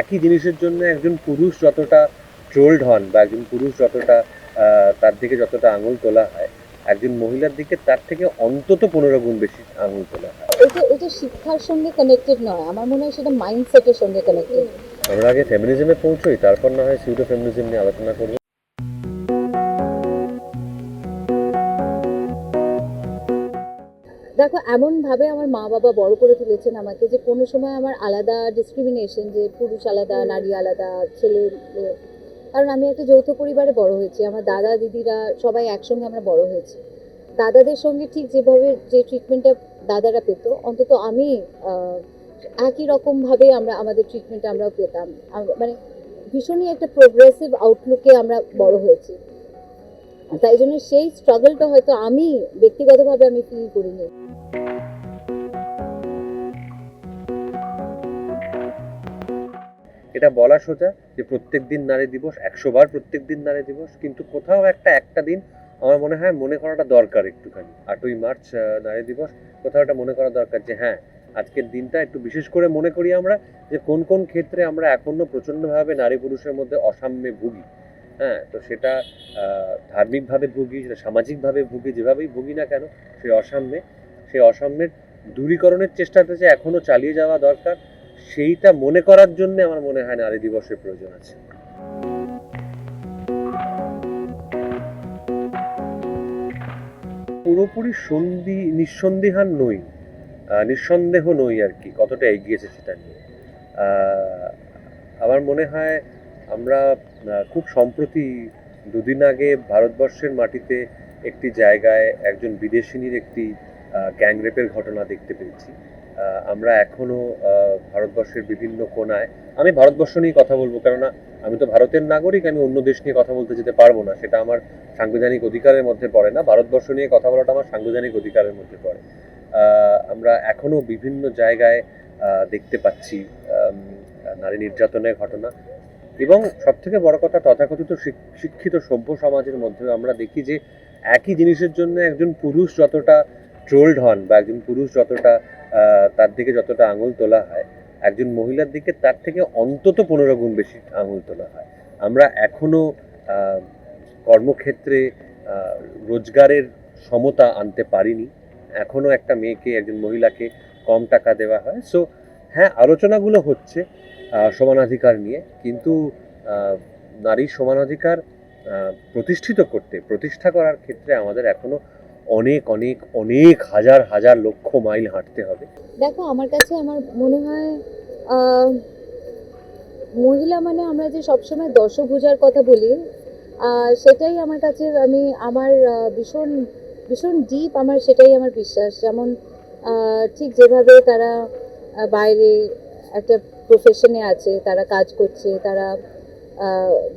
একই জিনিসের জন্য একজন পুরুষ যতটা ট্রোলড হন বা একজন পুরুষ যতটা তার দিকে যতটা আঙুল তোলা হয় একজন মহিলার দিকে তার থেকে অন্তত পনেরো গুণ বেশি আঙুল তোলা হয়। এটা এটা শিক্ষার সঙ্গে কানেক্টেড নয় আমার মনে হয় সেটা মাইন্ডসেটের সঙ্গে কানেক্টেড আমরা আগে ফেমিনিজমে পৌঁছোই তারপর না হয় সিউডো ফেমিনিজম নিয়ে আলোচনা করব। দেখো এমন ভাবে আমার মা বাবা বড় করে তুলেছেন আমাকে যে কোনো সময় আমার আলাদা ডিসক্রিমিনেশন যে পুরুষ আলাদা নারী আলাদা ছেলে কারণ আমি একটা যৌথ পরিবারে বড় হয়েছি আমার দাদা দিদিরা সবাই একসঙ্গে আমরা বড় হয়েছি। দাদাদের সঙ্গে ঠিক যেভাবে যে ট্রিটমেন্টটা দাদারা পেত অন্তত আমি একই রকমভাবে আমরা আমাদের ট্রিটমেন্ট আমরাও পেতাম। মানে ভীষণই একটা প্রোগ্রেসিভ আউটলুকে আমরা বড় হয়েছি। তাই জন্য সেই স্ট্রাগলটা হয়তো আমি ব্যক্তিগতভাবে আমি ফিল করিনি। এটা বলা সোজা যে প্রত্যেক দিন নারী দিবস, একশো বার প্রত্যেক দিন নারী দিবস, কিন্তু কোথাও একটা একটা দিন আমার মনে হয় মনে করাটা দরকার একটুখানি। আটই মার্চ নারী দিবস, কোথাও একটা মনে করা দরকার যে হ্যাঁ আজকের দিনটা একটু বিশেষ করে মনে করি আমরা যে কোন কোন ক্ষেত্রে আমরা এখনও প্রচণ্ডভাবে নারী পুরুষের মধ্যে অসাম্যে ভুগি। হ্যাঁ তো সেটা ধার্মিকভাবে ভুগি, সেটা সামাজিকভাবে ভুগি, যেভাবেই ভুগি না কেন, সেই অসাম্যে। সেই অসাম্যের দূরীকরণের চেষ্টাটা যে এখনও চালিয়ে যাওয়া দরকার, সেইটা মনে করার জন্য আমার মনে হয় নারী দিবসের প্রয়োজন আছে। পুরোপুরি সন্ধি, নিঃসন্দেহান নই নিঃসন্দেহ নই আর কি, কতটা এগিয়েছে সেটা নিয়ে। আমার মনে হয় আমরা খুব সম্প্রতি দুদিন আগে ভারতবর্ষের মাটিতে একটি জায়গায় একজন বিদেশিনীর একটি গ্যাং রেপের ঘটনা দেখতে পেয়েছি। আমরা এখনও ভারতবর্ষের বিভিন্ন কোনায় আমি ভারতবর্ষ নিয়ে কথা বলব, কেননা আমি তো ভারতের নাগরিক, আমি অন্য দেশ নিয়ে কথা বলতে যেতে পারব না, সেটা আমার সাংবিধানিক অধিকারের মধ্যে পড়ে না। ভারতবর্ষ নিয়ে কথা বলাটা আমার সাংবিধানিক অধিকারের মধ্যে পড়ে। আমরা এখনও বিভিন্ন জায়গায় দেখতে পাচ্ছি নারী নির্যাতনের ঘটনা। এবং সব থেকে বড় কথা, তথাকথিত শিক্ষিত সভ্য সমাজের মধ্যে আমরা দেখি যে একই জিনিসের জন্য একজন পুরুষ যতটা ট্রোলড হন বা একজন পুরুষ যতটা তার দিকে যতটা আঙুল তোলা হয় একজন মহিলার দিকে তার থেকে অন্তত পনেরো গুণ বেশি আঙুল তোলা হয়। আমরা এখনও আহ, কর্মক্ষেত্রে রোজগারের সমতা আনতে পারিনি। এখনও একটা মেয়েকে একজন মহিলাকে কম টাকা দেওয়া হয়। সো হ্যাঁ আলোচনাগুলো হচ্ছে সমানাধিকার নিয়ে। কিন্তু নারীর সমানাধিকার প্রতিষ্ঠিত করতে প্রতিষ্ঠা করার ক্ষেত্রে আমাদের এখনও অনেক অনেক অনেক হাজার হাজার লক্ষ মাইল হাঁটতে হবে। দেখো, আমার কাছে আমার মনে হয় মহিলা মানে আমরা যে সবসময় দশভুজার কথা বলি সেটাই আমার কাছে আমি, আমার ভীষণ ভীষণ ডিপ আমার সেটাই আমার বিশ্বাস। যেমন ঠিক যেভাবে তারা বাইরে একটা প্রফেশনে আছে, তারা কাজ করছে, তারা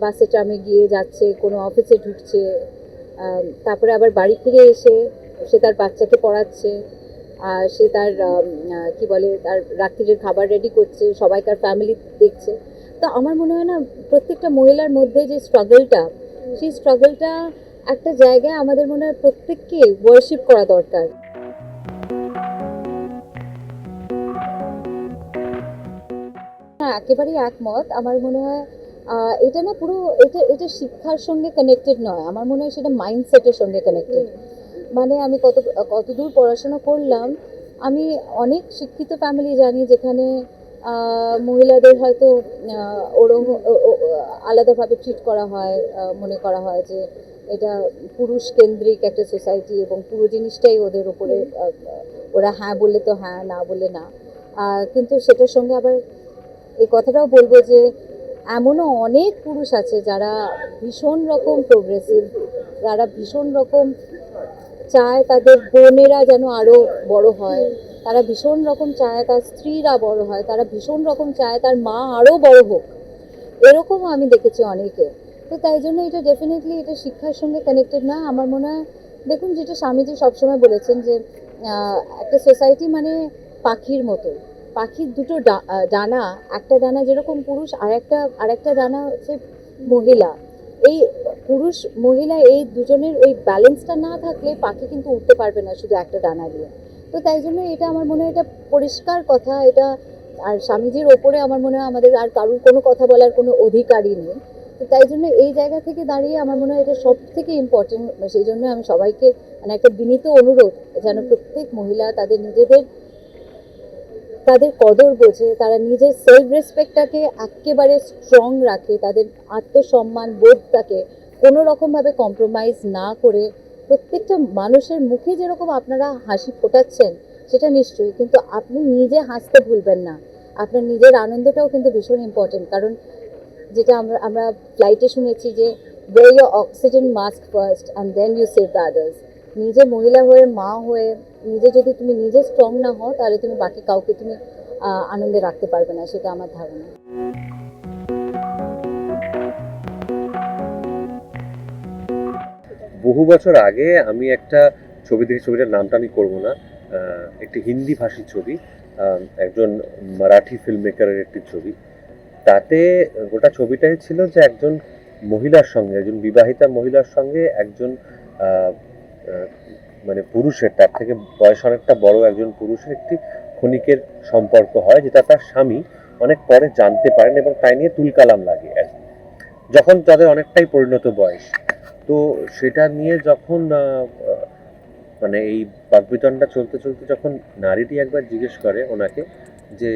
বাসে ট্রামে গিয়ে যাচ্ছে, কোনো অফিসে ঢুকছে তারপরে আবার বাড়ি ফিরে এসে সে তার বাচ্চাকে পড়াচ্ছে, আর সে তার কি বলে, তার রাত্রির খাবার রেডি করছে সবাইকার ফ্যামিলি দেখছে। তো আমার মনে হয় না, প্রত্যেকটা মহিলার মধ্যে যে স্ট্রাগলটা সেই স্ট্রাগলটা একটা জায়গায় আমাদের মনে হয় প্রত্যেককে ওয়ার্শিপ করা দরকার। হ্যাঁ একেবারেই একমত। আমার মনে হয় এটা না পুরো এটা এটা শিক্ষার সঙ্গে কানেক্টেড নয়। আমার মনে হয় সেটা মাইন্ডসেটের সঙ্গে কানেক্টেড মানে আমি কত কতদূর পড়াশোনা করলাম আমি অনেক শিক্ষিত ফ্যামিলি জানি যেখানে মহিলাদের হয়তো ওরম আলাদাভাবে ট্রিট করা হয় মনে করা হয় যে এটা পুরুষ কেন্দ্রিক একটা সোসাইটি এবং পুরো জিনিসটাই ওদের উপরে ওরা হ্যাঁ বললে তো হ্যাঁ না বলে না। কিন্তু সেটার সঙ্গে আবার এই কথাটাও বলব যে এমনও অনেক পুরুষ আছে যারা ভীষণ রকম প্রোগ্রেসিভ যারা ভীষণ রকম চায় তাদের বোনেরা যেন আরও বড় হয়। তারা ভীষণ রকম চায় তার স্ত্রীরা বড় হয়, তারা ভীষণ রকম চায় তার মা আরও বড় হোক। এরকমও আমি দেখেছি অনেকে। তো তাই জন্য এটা ডেফিনেটলি এটা শিক্ষার সঙ্গে কানেক্টেড না। আমার মনে হয়, দেখুন যেটা স্বামীজি সবসময় বলেছেন যে একটা সোসাইটি মানে পাখির মতো। পাখির দুটো ডানা, একটা ডানা যেরকম পুরুষ আর একটা আর একটা ডানা হচ্ছে মহিলা। এই পুরুষ, মহিলা এই দুজনের ওই ব্যালেন্সটা না থাকলে পাখি কিন্তু উঠতে পারবে না শুধু একটা ডানা দিয়ে। তো তাই জন্য এটা আমার মনে হয় এটা পরিষ্কার কথা, এটা আর স্বামীজির ওপরে আমার মনে হয় আমাদের আর কারুর কোনো কথা বলার কোনো অধিকারই নেই। তো তাই জন্য এই জায়গা থেকে দাঁড়িয়ে আমার মনে হয় এটা সব থেকে ইম্পর্টেন্ট সেই জন্য আমি সবাইকে মানে একটা বিনীত অনুরোধ, যেন প্রত্যেক মহিলা তাদের নিজেদের তাদের কদর বোঝে, তারা নিজের সেলফ রেসপেক্টটাকে একেবারে স্ট্রং রাখে, তাদের আত্মসম্মান বোধটাকে কোনো রকমভাবে কম্প্রোমাইজ না করে প্রত্যেকটা মানুষের মুখে যেরকম আপনারা হাসি ফোটাচ্ছেন, সেটা নিশ্চয়ই, কিন্তু আপনি নিজে হাসতে ভুলবেন না। আপনার নিজের আনন্দটাও কিন্তু ভীষণ ইম্পর্টেন্ট কারণ যেটা আমরা আমরা ফ্লাইটে শুনেছি যে way oxygen mask first and then you save the others নিজে মহিলা হয়ে, মা হয়ে নিজে যদি তুমি নিজে স্ট্রং না হও, তাহলে তুমি বাকি কাউকে তুমি আনন্দে রাখতে পারবে না, সেটা আমার ধারণা। বহু বছর আগে আমি একটা ছবি দেখি, ছবিটার নামটা আমি করব না একটি হিন্দি ভাষী ছবি একজন মারাঠি ফিল্ম মেকারের একটি ছবি। তাতে গোটা ছবিটাই ছিল যে একজন মহিলার সঙ্গে, একজন বিবাহিতা মহিলার সঙ্গে একজন মানে পুরুষের, তার থেকে বয়স অনেকটা বড় একজন পুরুষের একটি ক্ষণিকের সম্পর্ক হয়, যেটা তার স্বামী অনেক পরে জানতে পারেন এবং তাই নিয়ে তুলকালাম লাগে। যখন তাদের অনেকটাই পরিণত বয়স, তো সেটা নিয়ে যখন মানে এই বাকবিতণ্ডা চলতে চলতে যখন নারীটি একবার জিজ্ঞেস করে ওনাকে যে,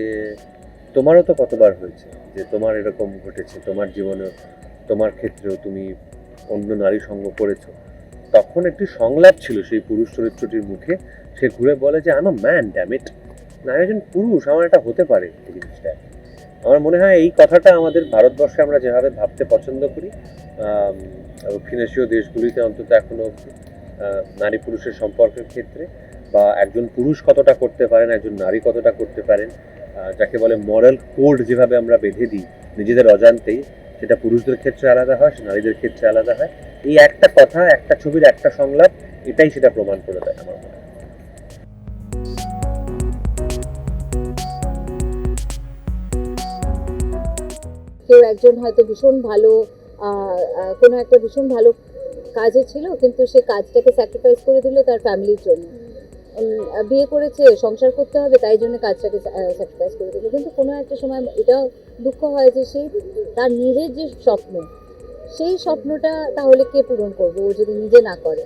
তোমারও তো কতবার হয়েছে যে তোমার এরকম ঘটেছে তোমার জীবনে তোমার ক্ষেত্রেও তুমি অন্য নারী সঙ্গ করেছ তখন একটি সংলাপ ছিল সেই পুরুষ চরিত্রটির মুখে। সে ঘুরে বলে যে আই ম্যান ড্যামিট না, একজন পুরুষ, আমার এটা হতে পারে, এই জিনিসটা। আমার মনে হয় এই কথাটা আমাদের ভারতবর্ষে আমরা যেভাবে ভাবতে পছন্দ করি দক্ষিণ এশীয় দেশগুলিতে অন্তত এখনও অবধি নারী পুরুষের সম্পর্কের ক্ষেত্রে, বা একজন পুরুষ কতটা করতে পারেন, একজন নারী কতটা করতে পারেন যাকে বলে মরাল কোড যেভাবে আমরা বেঁধে দিই, নিজেদের অজান্তেই, সেটা পুরুষদের ক্ষেত্রে আলাদা হয় নারীদের ক্ষেত্রে আলাদা হয়। এই একটা কথা, একটা ছবির একটা সংলাপ, এটাই সেটা প্রমাণ করে দেয় আমার মনে কেউ একজন হয়তো ভীষণ ভালো কোনো একটা ভীষণ ভালো কাজে ছিল, কিন্তু সে কাজটাকে স্যাক্রিফাইস করে দিল তার ফ্যামিলির জন্য। বিয়ে করেছে, সংসার করতে হবে, তাই জন্য কাজটাকে স্যাক্রিফাইস করে দিল। কিন্তু কোনো একটা সময় এটাও দুঃখ হয় যে সেই তার নিজের যে স্বপ্ন সেই স্বপ্নটা তাহলে কে পূরণ করবে? ও যদি নিজে না করে।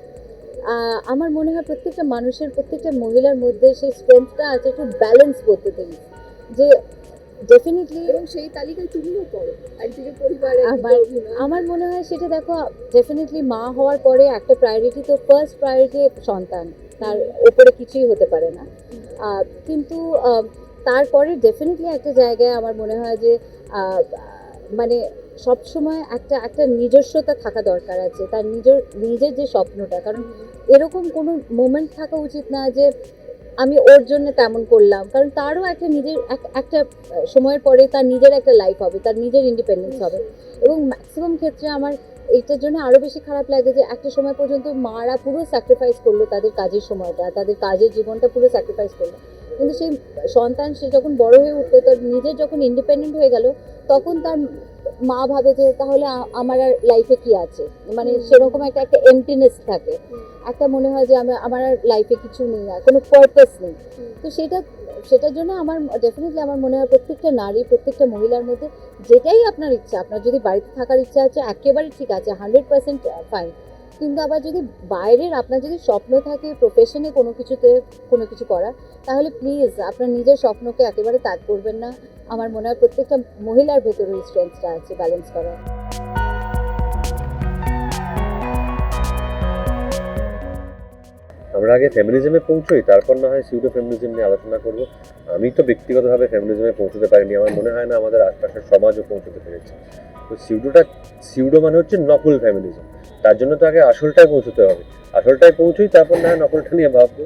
আমার মনে হয় প্রত্যেকটা মানুষের প্রত্যেকটা মহিলার মধ্যে সেই স্ট্রেংথটা আছে একটু ব্যালেন্স করতে থেকে যে ডেফিনেটলি এবং সেই তালিকায় তুমিও পড়ো। একদিকে পরিবারে আমার- আমার মনে হয় সেটা দেখো ডেফিনেটলি মা হওয়ার পরে একটা প্রায়োরিটি তো ফার্স্ট প্রায়োরিটি সন্তান। তার ওপরে কিছুই হতে পারে না। কিন্তু তারপরে ডেফিনেটলি একটা জায়গায় আমার মনে হয় যে মানে সব সময় একটা একটা নিজস্বতা থাকা দরকার আছে, তার নিজের নিজের যে স্বপ্নটা। কারণ এরকম কোনো মোমেন্ট থাকা উচিত না যে আমি ওর জন্য তেমন করলাম। কারণ তারও একটা নিজের, এক- একটা সময়ের পরে তার নিজের একটা লাইফ হবে, তার নিজের ইন্ডিপেন্ডেন্স হবে। এবং ম্যাক্সিমাম ক্ষেত্রে আমার এইটার জন্য আরও বেশি খারাপ লাগে যে একটা সময় পর্যন্ত মারা পুরো স্যাক্রিফাইস করল তাদের কাজের সময়টা, তাদের কাজের জীবনটা পুরো স্যাক্রিফাইস করল। কিন্তু সেই সন্তান সে যখন বড় হয়ে উঠল তার নিজের যখন ইন্ডিপেন্ডেন্ট হয়ে গেল তখন তার মা ভাবে যে তাহলে আমার আর লাইফে কি আছে? মানে সেরকম একটা একটা এমটিনেস থাকে। একটা মনে হয় যে আমার আমার আর লাইফে কিছু নেই আর কোনো পারপাস নেই। তো সেটা সেটার জন্য আমার ডেফিনেটলি আমার মনে হয় প্রত্যেকটা নারী প্রত্যেকটা মহিলার মধ্যে যেটাই আপনার ইচ্ছা আপনার যদি বাড়িতে থাকার ইচ্ছা আছে একেবারে ঠিক আছে হান্ড্রেড পার্সেন্ট ফাইন কিন্তু আবার যদি বাইরের আপনার যদি স্বপ্ন থাকে প্রফেশনে কোনো কিছুতে কোনো কিছু করার, তাহলে প্লিজ আপনার নিজের স্বপ্নকে একেবারে ত্যাগ করবেন না। আমার মনে হয় প্রত্যেকটা মহিলার ভেতরে স্ট্রেংথটা আছে ব্যালেন্স করার। আমরা আগে ফেমিনিজমে পৌঁছোই, তারপর না হয় সিউডো ফেমিনিজম নিয়ে আলোচনা করব। আমি তো ব্যক্তিগতভাবে ফেমিনিজমে পৌঁছতে পারিনি, আমার মনে হয় না আমাদের আশপাশের সমাজও পৌঁছতে পেরেছে। তো সিউডোটা সিউডো মানে হচ্ছে নকল ফেমিনিজম তার জন্য তো আগে আসলটায় পৌঁছতে হবে। আসলটায় পৌঁছই তারপর না নকলটা নিয়ে ভাববো।